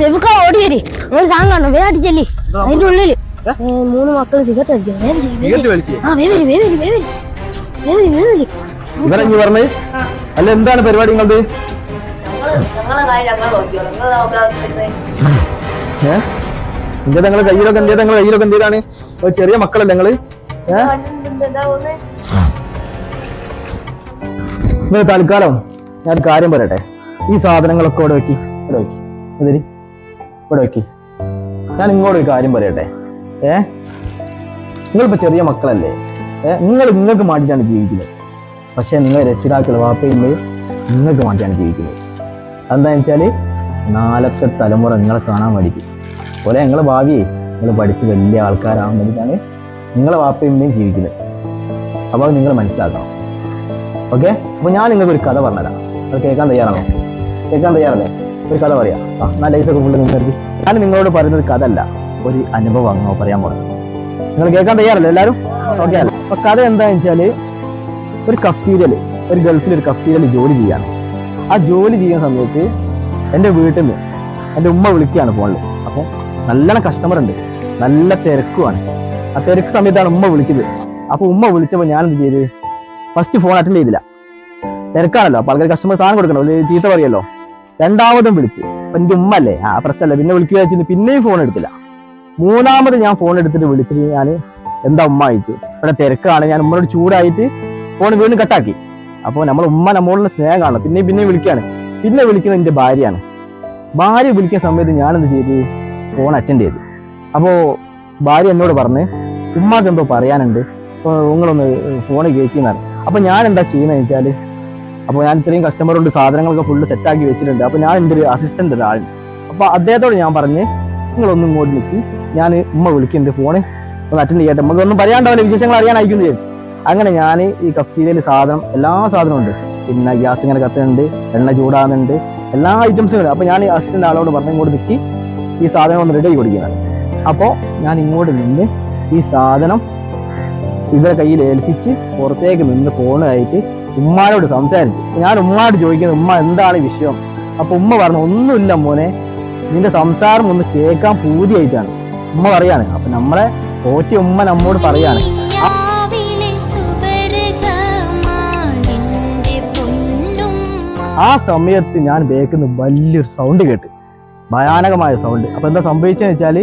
ചെവുക്ക ഓടിയേരി ഒരു സാധനം കാണണം. വേഗം അടിച്ചല്ലേ അതിന്റെ ഉള്ളിൽ മൂന്ന് മക്കൾ സിഗരറ്റ് അടിക്കും പറഞ്ഞത് അല്ല എന്താണ് പരിപാടി നിങ്ങളത് ഏ? എന്റെ നിങ്ങളെ കയ്യിലൊക്കെ എന്തേ നിങ്ങളെ കയ്യിലൊക്കെ എന്തേതാണ് ഒരു ചെറിയ മക്കളല്ലേ നിങ്ങൾ? ഏ? നിങ്ങൾ തൽക്കാലം ഞാൻ കാര്യം പറയട്ടെ? ഈ സാധനങ്ങളൊക്കെ ഇവിടെ വെക്കി. ഇവിടെ വെക്കി. ഇതിരി ഇവിടെ വെക്കി. ഞാൻ ഇങ്ങോട്ട് ഒരു കാര്യം പറയട്ടെ. ഏ? നിങ്ങളിപ്പോ ചെറിയ മക്കളല്ലേ? ഏ? നിങ്ങൾ നിങ്ങൾക്ക് മാറ്റിയിട്ടാണ് ജീവിക്കുന്നത്. പക്ഷെ നിങ്ങൾ രക്ഷിതാക്കൾ വാപ്പയും നിങ്ങൾക്ക് മാറ്റിയാണ് ജീവിക്കുന്നത്. എന്താണെന്ന് വെച്ചാൽ നാലത്തെ തലമുറ നിങ്ങളെ കാണാൻ വേണ്ടിയിട്ട്. പോലെ നിങ്ങളെ ഭാവി നിങ്ങൾ പഠിച്ച് വലിയ ആൾക്കാരാകാൻ വേണ്ടിയിട്ടാണ് നിങ്ങളെ വാപ്പയും ഉമ്മയും ജീവിക്കുന്നത്. അപ്പോൾ അത് നിങ്ങൾ മനസ്സിലാക്കണം. ഓക്കെ? അപ്പോൾ ഞാൻ നിങ്ങൾക്കൊരു കഥ പറഞ്ഞുതരാം. അത് കേൾക്കാൻ തയ്യാറാണോ? കേൾക്കാൻ തയ്യാറല്ലേ? ഒരു കഥ പറയാ. ആ ഐസ് ലൈസൊക്കെ ഫുള്ള് നിങ്ങൾക്ക് ഞാൻ നിങ്ങളോട് പറയുന്നത് കഥ അല്ല ഒരു അനുഭവമാണോ പറയാൻ പോകുന്നത് നിങ്ങൾ കേൾക്കാൻ തയ്യാറല്ലോ എല്ലാവരും? ഓക്കെ അല്ല? അപ്പൊ കഥ എന്താണെന്ന് വെച്ചാൽ ഒരു കഫ്തീരിയൽ ഒരു ഗൾഫിൽ ഒരു കഫ്തീരിയൽ ജോലി ചെയ്യാണ് ആ ജോലി ചെയ്യുന്ന സമയത്ത് എന്റെ വീട്ടിൽ നിന്ന് എന്റെ ഉമ്മ വിളിക്കുകയാണ് ഫോണിൽ അപ്പോൾ നല്ലോണം കസ്റ്റമർ ഉണ്ട്. നല്ല തിരക്കുമാണ് ആ തിരക്ക് സമയത്താണ് ഉമ്മ വിളിക്കുന്നത് അപ്പോൾ ഉമ്മ വിളിച്ചപ്പോൾ ഞാൻ എന്ത് ചെയ്ത്? ഫസ്റ്റ് ഫോൺ അറ്റൻഡ് ചെയ്തില്ല. തിരക്കാണല്ലോ. അപ്പോൾ ആൾക്കാർ കസ്റ്റമർ സാധനം കൊടുക്കണം ചീത്ത പറയല്ലോ. രണ്ടാമതും വിളിച്ചു. അപ്പൊ എനിക്ക് ഉമ്മ അല്ലേ ആ പ്രശ്നമല്ല പിന്നെ വിളിക്കുക വെച്ചിട്ട് പിന്നെയും ഫോൺ എടുത്തില്ല. മൂന്നാമത് ഞാൻ ഫോൺ എടുത്തിട്ട് വിളിച്ചിട്ട് ഞാൻ എന്താ ഉമ്മ അയച്ചു ഇവിടെ തിരക്കാണ്. ഞാൻ ഉമ്മയോട് ചൂടായിട്ട് ഫോൺ വീണ്ടും കട്ടാക്കി അപ്പോൾ നമ്മൾ ഉമ്മ നമ്മളോടുള്ള സ്നേഹം കാണണം. പിന്നെയും പിന്നെയും വിളിക്കുകയാണ്. പിന്നെ വിളിക്കുന്നത് എന്റെ ഭാര്യയാണ്. ഭാര്യ വിളിക്കുന്ന സമയത്ത് ഞാൻ എന്ത് ചെയ്തു? ഫോൺ അറ്റൻഡ് ചെയ്തു. അപ്പോൾ ഭാര്യ എന്നോട് പറഞ്ഞ് ഉമ്മാക്ക് എന്തോ പറയാനുണ്ട്. അപ്പോൾ നിങ്ങളൊന്ന് ഫോൺ കേൾക്കുന്നതാണ് അപ്പോൾ ഞാൻ എന്താ ചെയ്യുന്നത് വെച്ചാൽ അപ്പോൾ ഞാൻ ഇത്രയും കസ്റ്റമറുണ്ട് സാധനങ്ങളൊക്കെ ഫുള്ള് സെറ്റാക്കി വെച്ചിട്ടുണ്ട്. അപ്പോൾ ഞാൻ എന്റെ ഒരു അസിസ്റ്റന്റ് ഒരാളുണ്ട് അപ്പോൾ അദ്ദേഹത്തോട് ഞാൻ പറഞ്ഞ് നിങ്ങളൊന്നും ഇങ്ങോട്ട് നിൽക്കി ഞാൻ ഉമ്മ വിളിക്കുന്നുണ്ട് ഫോണ്. ഒന്ന് അറ്റൻഡ് ചെയ്യട്ടെ. നമുക്ക് ഒന്നും പറയാണ്ടാവില്ല വിശേഷങ്ങൾ അറിയാനായിരിക്കും അയക്കുന്നത് അങ്ങനെ ഞാൻ ഈ കഫ്റ്റീരിയയിൽ സാധനം എല്ലാ സാധനവും ഉണ്ട്. പിന്നെ ഗ്യാസ് ഇങ്ങനെ കത്തുന്നുണ്ട് എണ്ണ ചൂടാകുന്നുണ്ട് എല്ലാ ഐറ്റംസും ഉണ്ട്. അപ്പോൾ ഞാൻ അസിസ്റ്റന്റ് ആളോട് പറഞ്ഞ് ഇങ്ങോട്ട് നിൽക്കി ഈ സാധനം ഒന്ന് റെഡി കൊടുക്കുകയാണ് അപ്പോൾ ഞാൻ ഇങ്ങോട്ട് നിന്ന് ഈ സാധനം ഇവരെ കയ്യിൽ ഏൽപ്പിച്ച് പുറത്തേക്ക് നിന്ന് ഫോണായിട്ട് ഉമ്മാനോട് സംസാരിച്ചു. ഞാൻ ഉമ്മാനോട് ചോദിക്കുന്നത് ഉമ്മ എന്താണ് വിഷയം? അപ്പൊ ഉമ്മ പറഞ്ഞു ഒന്നുമില്ല മോനെ നിന്റെ സംസാരം ഒന്ന് കേൾക്കാൻ പൂതിയായിട്ടാണ്. ഉമ്മ പറയാണ് അപ്പൊ നമ്മളെ പോറ്റി ഉമ്മ നമ്മോട് പറയാണ്. ആ സമയത്ത് ഞാൻ ബേക്കുന്ന വലിയൊരു സൗണ്ട് കേട്ട് ഭയാനകമായ സൗണ്ട് അപ്പൊ എന്താ സംഭവിച്ചെന്ന് വെച്ചാൽ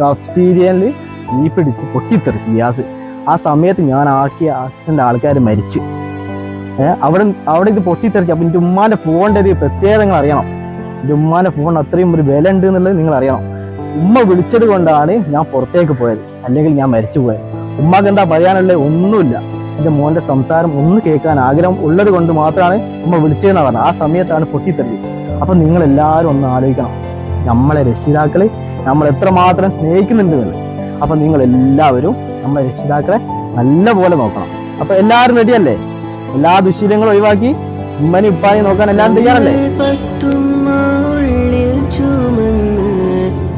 കഫ്റ്റീരിയനിൽ ഈ പിടിച്ച് പൊട്ടിത്തെറി ഗ്യാസ്. ആ സമയത്ത് ഞാൻ ആക്കിയ ആക്സിഡന്റ് ആൾക്കാർ മരിച്ചു. അവിടെ അവിടെ ഇത് പൊട്ടിത്തെറിച്ച് അപ്പൊ എന്റെ ഉമ്മാന്റെ ഫോണിന്റെ ഒരു പ്രത്യേകത നിങ്ങൾ അറിയണം. എന്റെ ഉമ്മാന്റെ ഫോൺ അത്രയും ഒരു വില ഉണ്ട് എന്നുള്ളത് നിങ്ങൾ അറിയണം. ഉമ്മ വിളിച്ചത് കൊണ്ടാണ് ഞാൻ പുറത്തേക്ക് പോയത്. അല്ലെങ്കിൽ ഞാൻ മരിച്ചു പോയത്. ഉമ്മക്ക് എന്താ പറയാനുള്ളത്? ഒന്നുമില്ല. എന്റെ മോന്റെ സംസാരം ഒന്ന് കേൾക്കാൻ ആഗ്രഹം ഉള്ളത് കൊണ്ട് മാത്രമാണ് ഉമ്മ വിളിച്ചതെന്ന് പറഞ്ഞത്. ആ സമയത്താണ് പൊട്ടിത്തെറി. അപ്പൊ നിങ്ങൾ എല്ലാവരും ഒന്ന് ആലോചിക്കണം. നമ്മളെ രക്ഷിതാക്കളെ നമ്മൾ എത്രമാത്രം സ്നേഹിക്കുന്നുണ്ട് എന്നുള്ളത് അപ്പൊ നിങ്ങൾ എല്ലാവരും നമ്മളെ രക്ഷിതാക്കളെ നല്ല പോലെ നോക്കണം. അപ്പൊ എല്ലാവരും റെഡിയല്ലേ എല്ലാ ദുശീലങ്ങളും ഒഴിവാക്കി ഉമ്മനെ ഉപ്പാനെ നോക്കാൻ എല്ലാം തയ്യാറല്ലേ?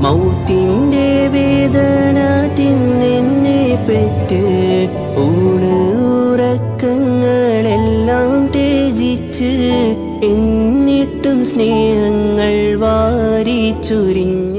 മൗത്തിന്റെ സ്നേഹങ്ങൾ വാരി ചുരിഞ്ഞ